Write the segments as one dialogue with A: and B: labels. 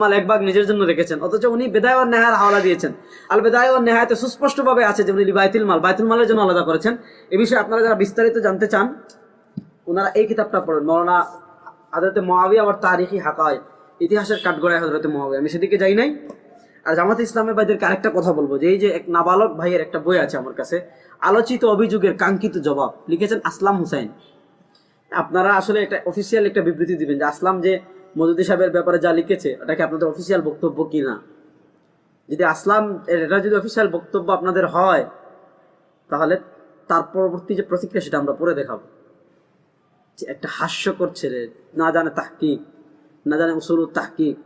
A: মাল এক ভাগ নিজের জন্য রেখেছেন। অথচ উনি বেদায় ও নেহার হাওলা দিয়েছেন। আল বেদায় ও নেহায়তে সুস্পষ্টভাবে আছে যে উনি বাইতুল মাল। বাইতুল মালের জন্য আলাদা করেছেন। এ বিষয়ে আপনারা যারা বিস্তারিত জানতে চান, ওনারা এই কিতাবটা পড়েন। মৌলানা হজরতে মহাবিয়া আবার তারিখি হাকায় ইতিহাসের কাঠগড়ায় হজরতে মহাবিয়া আমি সেদিকে যাই নাই। আর জামাত ইসলামের ভাইদেরকে আরেকটা কথা বলব যে এই যে এক নাবালক ভাইয়ের একটা বই আছে আমার কাছে, আলোচিত অভিযোগের কাঙ্ক্ষিত জবাব। লিখেছেন আসলাম হুসাইন। আপনারা আসলে একটা অফিসিয়াল একটা বিবৃতি দিবেন যে আসলাম যে মজুদি সাহেবের ব্যাপারে যা লিখেছে ওটাকে আপনাদের অফিসিয়াল বক্তব্য কি না যদি আসলাম, এটা যদি অফিসিয়াল বক্তব্য আপনাদের হয়, তাহলে তার পরবর্তী যে প্রতিক্রিয়া সেটা আমরা পরে দেখাবো। যে একটা হাস্যকর ছেলে, না জানে তাহকিক, না জানে উসুল তাহকিক।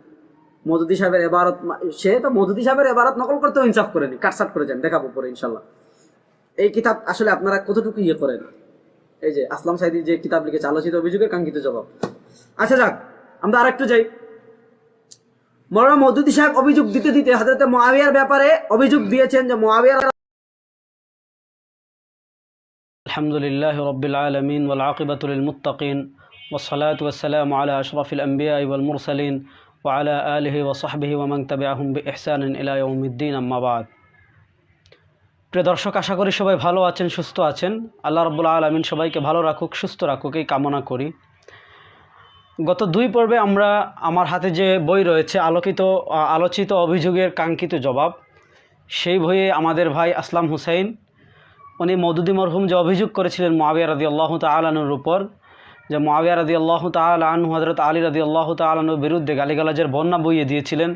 A: মজুদি সাহেবের এবারত সে তো মজুদি সাহেবের এবারত নকল করতেও ইনসাফ করেনি কাটসাট করে যান, দেখাবো পরে ইনশাল্লাহ এই কিতাব আসলে আপনারা কতটুকু ইয়ে করেন? এই যে আসলাম সাইদি যে কিতাব লিখেছে, আলোচিত অভিযোগের কাঙ্ক্ষিত জবাব। আচ্ছা যাক আমরা আরেকটু যাই মৌলানা মৌদুদি সাহেব অভিযোগ দিতে দিতে হাজরতে মোয়াবিয়ার ব্যাপারে অভিযোগ দিয়েছেন যে মোয়াবিয়ার
B: الحمد لله رب العالمين والعاقبة للمتقين والصلاة والسلام على أشرف الأنبياء والمرسلين وعلى آله وصحبه ومن تبعهم بإحسان إلى يوم الدين أما بعد প্রিয় দর্শক আশা করি সবাই ভালো আছেন সুস্থ আছেন আল্লাহ রব্বুল আলমিন সবাইকে ভালো রাখুক সুস্থ রাখুক এই কামনা করি গত দুই পর্বে আমরা আমার হাতে যে বই রয়েছে আলোকিত আলোচিত অভিযোগের কাঙ্ক্ষিত জবাব, সেই বইয়ে আমাদের ভাই আসলাম হুসাইন। উনি মৌদুদি মরহুম যে অভিযোগ করেছিলেন মোয়াবিয়া রাদি আল্লাহ তালানুর উপর, যে মোয়াবিয়া রাদি আল্লাহ তালু হজরত আলী রাদি আল্লাহ তালানুর বিরুদ্ধে গালিগালাজের বন্যা বইয়ে দিয়েছিলেন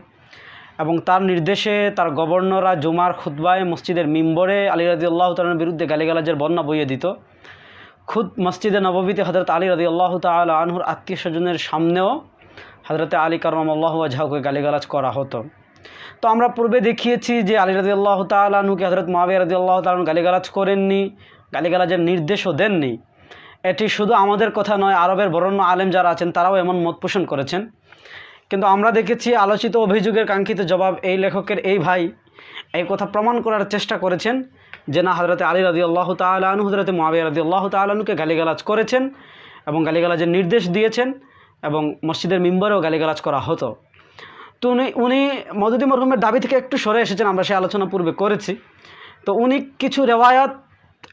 B: এবং তার নির্দেশে তার গভর্নররা জুমার খুতবায় মসজিদের মিম্বরে আলী রাদি আল্লাহ তালানুর বিরুদ্ধে গালিগালাজের বন্যা বইয়ে দিত। খুদ মসজিদে নববীতে হজরত আলী রাদি আল্লাহ তাল আনহুর আত্মীয় স্বজনের সামনেও হজরতে আলী কারম আল্লাহ আজহাকে গালিগালাজ করা হতো। তো আমরা পূর্বে দেখিয়েছি যে আলী রাজি আল্লাহ তালুকে হজরত মাবিয়া রাজি আল্লাহ তালন গালিগালাজ করেননি, গালিগালাজের নির্দেশও দেননি। এটি শুধু আমাদের কথা নয়, আরবের বরণ্য আলেম যারা আছেন তারাও এমন মত পোষণ করেছেন। কিন্তু আমরা দেখেছি আলোচিত অভিযোগের কাঙ্ক্ষিত জবাব এই লেখকের এই ভাই এই কথা প্রমাণ করার চেষ্টা করেছেন যে না হজরতে আলী রাজি আল্লাহ তালু হজরতে মাবিয়া রাজি আল্লাহ তালুকে গালিগালাজ করেছেন এবং গালিগালাজের নির্দেশ দিয়েছেন এবং মসজিদের মিম্বরেও গালিগালাজ করা হতো। তো উনি উনি মদুদি মরহুমের দাবি থেকে একটু সরে এসেছেন, আমরা সেই আলোচনা পূর্বে করেছি। তো উনি কিছু রেওয়ায়াত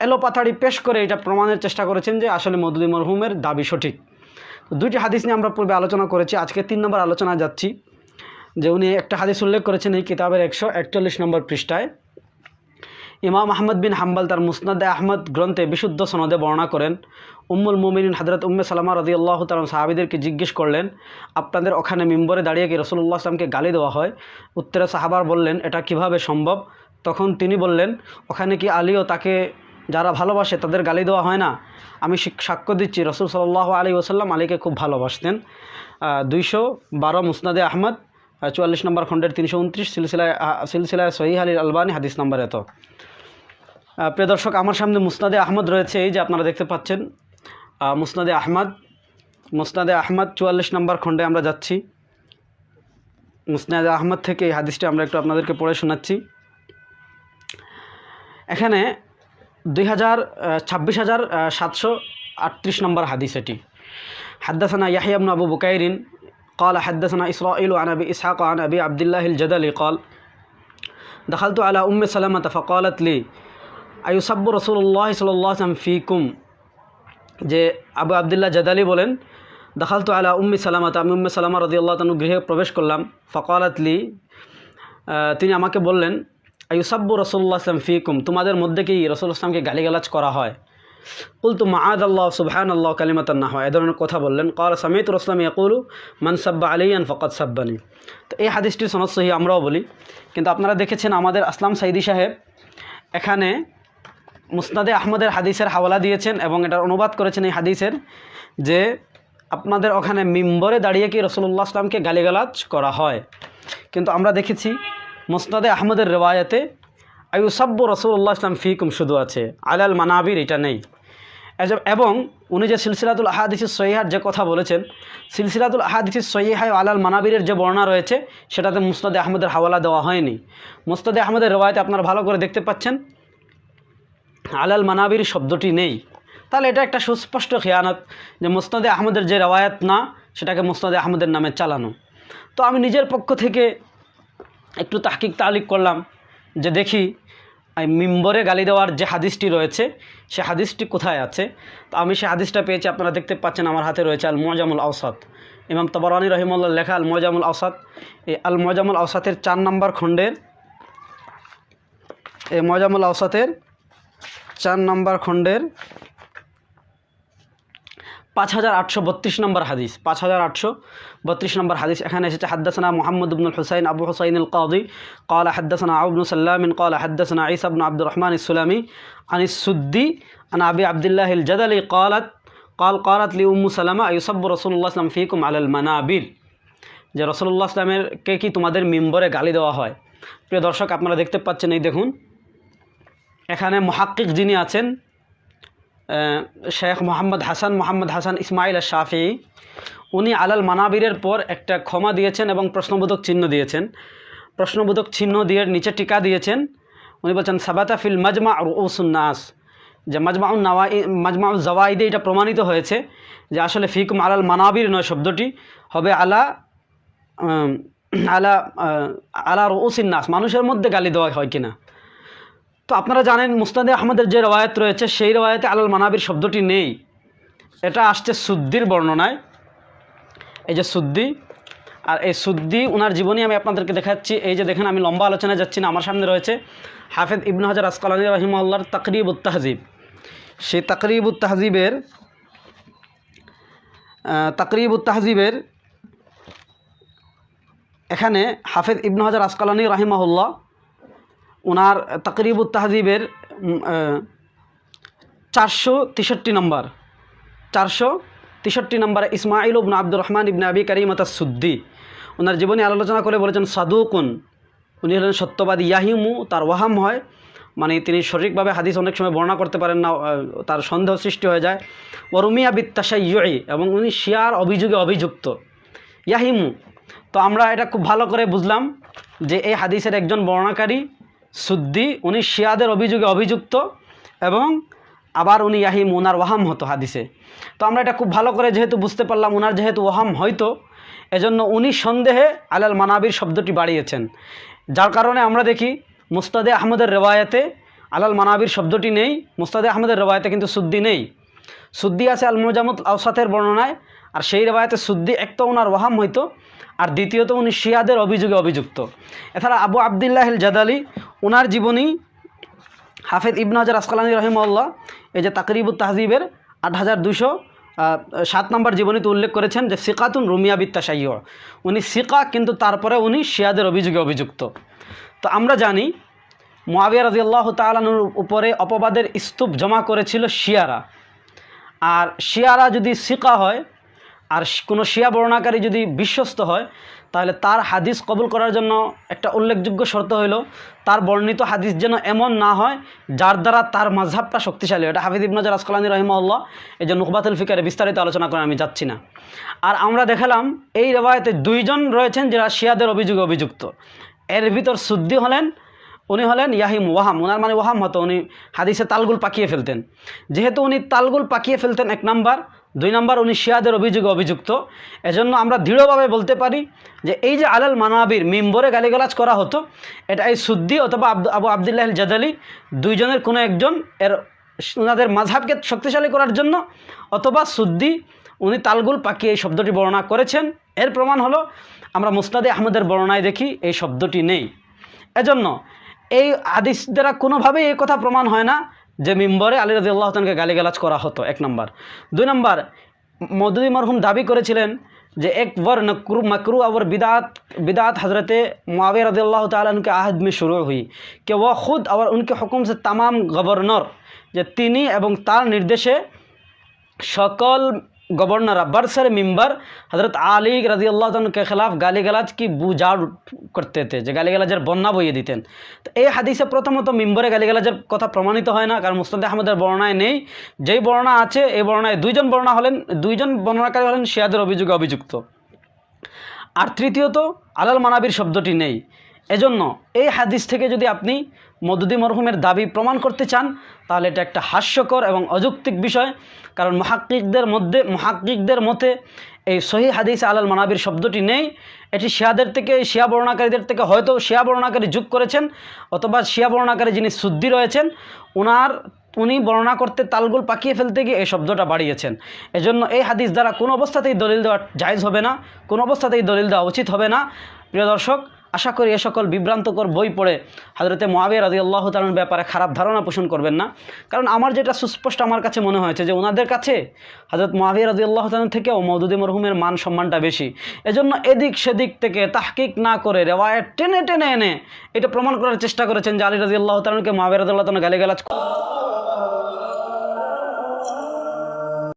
B: এলোপাথাড়ি পেশ করে এটা প্রমাণের চেষ্টা করেছেন যে আসলে মদুদি মরহুমের দাবি সঠিক। তো দুইটি হাদিস নিয়ে আমরা পূর্বে আলোচনা করেছি, আজকে তিন নম্বর আলোচনা যাচ্ছি যে উনি একটা হাদিস উল্লেখ করেছেন এই কিতাবের একশো একচল্লিশ নম্বর পৃষ্ঠায়। ইমাম আহমদ বিন হাম্বাল তার মুসনাদে আহমদ গ্রন্থে বিশুদ্ধ সনদে বর্ণনা করেন, উম্মুল মুমিনিন হজরত উম্মে সালামা রদি আল্লাহ তালাম সাহাবিদেরকে জিজ্ঞেস করলেন, আপনাদের ওখানে মিম্বরে দাঁড়িয়ে কি রসুল্লাহ আসলামকে গালি দেওয়া হয়? উত্তরে সাহাবার বললেন, এটা কীভাবে সম্ভব? তখন তিনি বললেন, ওখানে কি আলীও তাকে যারা ভালোবাসে তাদের গালি দেওয়া হয় না? আমি সাক্ষ্য দিচ্ছি, রসুল সাল্লাহ আলী ওসাল্লাম আলীকে খুব ভালোবাসতেন। দুইশো বারো মুসনাদে আহমদ চুয়াল্লিশ নম্বর খণ্ডের তিনশো উনত্রিশ সিলসিলায় সিলসিলায় সহি আলী আলবানী হাদিস নম্বর এত। প্রিয় দর্শক আমার সামনে মুসনাদে আহমদ রয়েছে এই যে আপনারা দেখতে পাচ্ছেন আহ, মুসনাদে আহমদ মুসনাদে আহমদ চুয়াল্লিশ নম্বর খণ্ডে আমরা যাচ্ছি মুসনাদে আহমদ থেকে এই হাদিসটি আমরা একটু আপনাদেরকে পড়ে শোনাচ্ছি এখানে দুই হাজার ছাব্বিশ হাজার সাতশো আটত্রিশ নম্বর হাদিস এটি حدثنا يحيى بن أبو بكير قال حدثنا إسرائيل عن أبي إسحاق عن أبي عبد الله الجدلي قال دخلت على أم سلمة فقالت لي আয়ুসাব্বু রসুল্লাহ সাল্লাম ফিকুম, যে আবু আবদুল্লাহ জাদালি বলেন দখাল তো আলা উম্মি সালামাত আমি উম্মি সালামা রদিউল্লাহ তানু গৃহে প্রবেশ করলাম। ফকালাতলি তিনি আমাকে বললেন আয়ু সাব্বু রসুল্লাহ ইসলাম ফিকুম, তোমাদের মধ্যে কি রসুল ইসলামকে গালিগালাজ করা হয়? কুলতু মাহাদ আল্লাহ সুবহান আল্লাহ কালিমাতান না হয় এ ধরনের কথা বললেন। কাল সামিত রসলাম ইয়াকুলু, মান সাব্বা আন ফকত সাব্বানি তো এই হাদিসটি সনৎসহি আমরাও বলি। কিন্তু আপনারা দেখেছেন আমাদের আসলাম সাইদি সাহেব এখানে মুসনাদে আহমদের হাদিসের হাওয়ালা দিয়েছেন এবং এটার অনুবাদ করেছেন এই হাদিসের যে আপনাদের ওখানে মিম্বরে দাঁড়িয়ে কি রসুল্লাহ আসলামকে গালিগালাজ করা হয়। কিন্তু আমরা দেখেছি মুসনাদে আহমদের রেওয়ায়তে আয়ুসাব্বু রসুল্লাহ ইসলাম ফিকুম শুধু আছে, আলাল মানাবির এটা নেই। এবং উনি যে সিলসিলাতুল আহাদিসিস সহিহার যে কথা বলেছেন, সিলসিলাতুল আহাদিসিস সহিহায় আলাল মানাবিরের যে বর্ণনা রয়েছে, সেটাতে মুস্তাদে আহমদের হাওয়ালা দেওয়া হয়নি। মুস্তাদে আহমদের রেওয়ায়তে আপনারা ভালো করে দেখতে পাচ্ছেন আলাল মানাবির শব্দটি নেই। তাহলে এটা একটা সুস্পষ্ট খেয়ানত যে মুসনাদে আহমদের যে রেওয়ায়াত না, সেটাকে মুসনাদে আহমদের নামে চালানো। তো আমি নিজের পক্ষ থেকে একটু তাহকিক তালিক করলাম যে দেখি মিম্বরে গালি দেওয়ার যে হাদিসটি রয়েছে, সে হাদিসটি কোথায় আছে? তো আমি সে হাদিসটা পেয়েছি, আপনারা দেখতে পাচ্ছেন আমার হাতে রয়েছে আল মোজামুল আওসাদ ইমাম তবরানি রহিমুল্লাহ লেখা আল মোজামুল আওসাদ এই আল মোজামুল আওসাতের চার নম্বর খণ্ডের, এই মোজামুল আওসাতের চার নম্বর খণ্ডের পাঁচ হাজার আটশো বত্রিশ নম্বর হাদিস, পাঁচ হাজার আটশো বত্রিশ নম্বর হাদিস। এখানে এসেছে, হাদ্দাসনা মোহাম্মদ ইবনুল হুসাইন, আবু হুসাইন আল কাদি কলা হাদ্দাসনা আবনু সাল্লামিন কলা হাদ্দাসনা ইসাবন আব্দুর রহমান ইসলামী আনিসুদ্দি আন আবি আবদুল্লাহ জাদালি কলাত কল কলাত লি উম্মু সালামা ইউসব রসুল্লাহ ইসলাম ফিকুম আলাল মানাবিল। যে রসুল্লাহ সাল্লামের কে কি তোমাদের মেম্বরে গালি দেওয়া হয়? প্রিয় দর্শক, আপনারা দেখতে পাচ্ছেন, এই দেখুন এখানে মহাক্কিক যিনি আছেন শেখ মোহাম্মদ হাসান মোহাম্মদ হাসান ইসমাইল শাফি উনি আলাল মানাবিরের পর একটা ক্ষমা দিয়েছেন এবং প্রশ্নবোধক চিহ্ন দিয়েছেন। প্রশ্নবোধক চিহ্ন দিয়ে নিচে টিকা দিয়েছেন। উনি বলছেন, সাবাতা ফিল মাজমা রুসুন্নাস যে মাজমাউন নাওয়াই মাজমাউল জওয়াইদে এটা প্রমাণিত হয়েছে যে আসলে ফিকুম আলাল মানাবির নয় শব্দটি, হবে আলা আলা আলা রুসিন্নাস মানুষের মধ্যে গালি দেওয়া হয় কিনা? তো আপনারা জানেন মুস্তাদে আহমদের যে রওয়ায়ত রয়েছে, সেই রওয়ায়তে আলাল মানাবির শব্দটি নেই। এটা আসছে সুদ্দির বর্ণনায়। এই যে সুদ্দি, আর এই সুদ্দি ওনার জীবনী আমি আপনাদেরকে দেখাচ্ছি। এই যে দেখেন, আমি লম্বা আলোচনায় যাচ্ছি না, আমার সামনে রয়েছে হাফেদ ইবনু হাজার আসকালানি রহিমাল্লার তাকরিব উত্তাহজিব সেই তাকরিব উত্তাহজিবের তাকরিব উত্তাহজিবের এখানে হাফেদ ইবনু হাজার আসকালানি রাহিমাহুল্লাহ ওনার তাকরিব তাহজিবের চারশো তেষট্টি নম্বর। চারশো তেষট্টি নম্বরে ইসমাইল ইবন আব্দুর রহমান ইবনে আবি কারিমত সুদ্দি ওনার জীবনে আলোচনা করে বলেছেন, সাদুকুন। উনি হলেন সত্যবাদী ইয়াহিমু, তার ওয়াহাম হয়। মানে তিনি সঠিকভাবে হাদিস অনেক সময় বর্ণনা করতে পারেন না তার সন্দেহ সৃষ্টি হয়ে যায়। ওরুমিয়া বিত্তাশাই এবং উনি শিয়ার অভিযোগে অভিযুক্ত। ইয়াহিমু। তো আমরা এটা খুব ভালো করে বুঝলাম যে এই হাদিসের একজন বর্ণাকারী সুদ্দি, উনি শিয়াদের অভিযোগে অভিযুক্ত এবং আবার উনি ইয়াহিম মুনার ওয়াহাম হতো হাদিসে। তো আমরা এটা খুব ভালো করে যেহেতু বুঝতে পারলাম ওনার যেহেতু ওয়াহাম হয়তো, এজন্য উনি সন্দেহে আলাল মানাবির শব্দটি বাড়িয়েছেন। যার কারণে আমরা দেখি মুস্তাদে আহমদের রেওয়ায়তে আলাল মানাবির শব্দটি নেই, মুস্তাদে আহমদের রেওয়ায়তে কিন্তু সুদ্দি নেই। সুদ্দি আছে আল মুজামুত আওসাতের বর্ণনায়, আর সেই রেওয়ায়তে সুদ্দি এক তো ওনার ওয়াহাম হইতো, আর দ্বিতীয়ত উনি শিয়াদের অভিযোগে অভিযুক্ত। এছাড়া আবু আবদুল্লাহিল জাদালি ওনার জীবনী হাফেদ ইবন হাজার আসকালানি রহিমউল্লাহ এই যে তাকরিবুত তাহজিবের আট হাজার দুশো সাত নম্বর জীবনীতে উল্লেখ করেছেন যে সিকাতুন রুমিয়া বিত্তাশাইয় উনি সিকা, কিন্তু তারপরে উনি শিয়াদের অভিযোগে অভিযুক্ত। তো আমরা জানি মোয়াবিয়া রাজিয়াল্লাহ তালানুর উপরে অপবাদের স্তূপ জমা করেছিল শিয়ারা। আর শিয়ারা যদি সিকা হয়, আর কোনো শিয়া বর্ণাকারী যদি বিশ্বস্ত হয়, তাহলে তার হাদিস কবুল করার জন্য একটা উল্লেখযোগ্য শর্ত হলো তার বর্ণিত হাদিস যেন এমন না হয় যার দ্বারা তার মাঝহাবটা শক্তিশালী এটা হাফিজ ইবনাজার আসকালানি রহিমাল্লাহ এই যে নুকবাতুল ফিকারে বিস্তারিত আলোচনা করে আমি যাচ্ছি না। আর আমরা দেখালাম এই রেবায়তে দুইজন রয়েছেন যারা শিয়াদের অভিযোগে অভিযুক্ত। এর ভিতর সুদ্দি হলেন উনি হলেন ইয়াহিম ওয়াহাম। ওনার মানে ওয়াহাম হতো উনি হাদিসে তালগুল পাকিয়ে ফেলতেন। যেহেতু উনি তালগুল পাকিয়ে ফেলতেন এক নাম্বার, দুই নাম্বার উনি শিয়াদের অভিযোগে অভিযুক্ত। এজন্য আমরা দৃঢ়ভাবে বলতে পারি যে এই যে আলাল মানাবির মিম্বরে গালিগালাজ করা হতো, এটা এই সুদ্দি অথবা আবু আবদুল্লাহ জাদালি দুইজনের কোনো একজন এর ওনাদের মাঝহাবকে শক্তিশালী করার জন্য অথবা সুদ্দি উনি তালগুল পাকিয়ে এই শব্দটি বর্ণনা করেছেন। এর প্রমাণ হলো, আমরা মুস্তাদে আহমদের বর্ণনায় দেখি এই শব্দটি নেই। এজন্য এই হাদিস দ্বারা কোনোভাবেই এই কথা প্রমাণ হয় না যে মিম্বরে আলী রাজি আল্লাহ তানকে গালিগালাজ করা হতো এক নম্বর দুই নম্বর মদুদি মরহুম দাবি করেছিলেন যে এক वर नकरू मकरू और बिदात बिदात हज़रत मुआविया रदी अल्लाह ताला के आहद में शुरू हुई कि वह खुद और उनके हुक्म से तमाम गवर्नर যে তিনি এবং তার নির্দেশে সকল गवर्नर बरसर मिंबर हज़रत आली रजी अल्लाह के ख़िलाफ़ गाली गलाज की বুজাড় করতে थे যে গালি গালাজের বন্যা বইয়ে দিতেন তো এই হাদিসে প্রথমত মিম্বরে গালি গালাজের কথা প্রমাণিত হয় না কারণ মুস্তাদ আহমদের বর্ণায় নেই যেই বর্ণনা আছে এই বর্ণায় দুইজন বর্ণনা হলেন দুইজন বর্ণনাকারী হলেন শিয়াদের অভিযোগে অভিযুক্ত আর তৃতীয়ত আলাল মানাবির শব্দটি নেই এজন্য এই হাদিস থেকে যদি আপনি মদুদি মরহুমের দাবি প্রমাণ করতে চান, তাহলে এটা একটা হাস্যকর এবং অযৌক্তিক বিষয়। কারণ মহাক্কিকদের মধ্যে, মহাক্কিকদের মতে এই সহি হাদিস আলাল মানাবির শব্দটি নেই। এটি শিয়াদের থেকে, শিয়া বর্ণাকারীদের থেকে হয়তো শিয়া বর্ণাকারী যুগ করেছেন, অথবা শিয়া বর্ণাকারী যিনি শুদ্ধি রয়েছেন ওনার উনি বর্ণনা করতে তালগুল পাকিয়ে ফেলতে গিয়ে এই শব্দটা বাড়িয়েছেন। এজন্য এই হাদিস দ্বারা কোনো অবস্থাতেই দলিল দেওয়া জায়জ হবে না, কোনো অবস্থাতেই দলিল দেওয়া উচিত হবে না। প্রিয় দর্শক আশা করি এ সকল বিভ্রান্তকর বই পড়ে হজরতে মহাবিয়া রাজি আল্লাহ তালুর ব্যাপারে খারাপ ধারণা পোষণ করবেন না। কারণ আমার যেটা সুস্পষ্ট আমার কাছে মনে হয়েছে যে ওনাদের কাছে হজরত মহাবিয়া রাজি আল্লাহ তালন থেকেও মৌদুদি মরহুমের মান সম্মানটা বেশি। এজন্য এদিক সেদিক থেকে তাহকিক না করে রেওয়ায়ত টেনে টেনে এনে এটা প্রমাণ করার চেষ্টা করেছেন যে আলী রাজি আল্লাহ তালনকে মহাবিয়া রাজি আল্লাহ তালন গালিগালাজ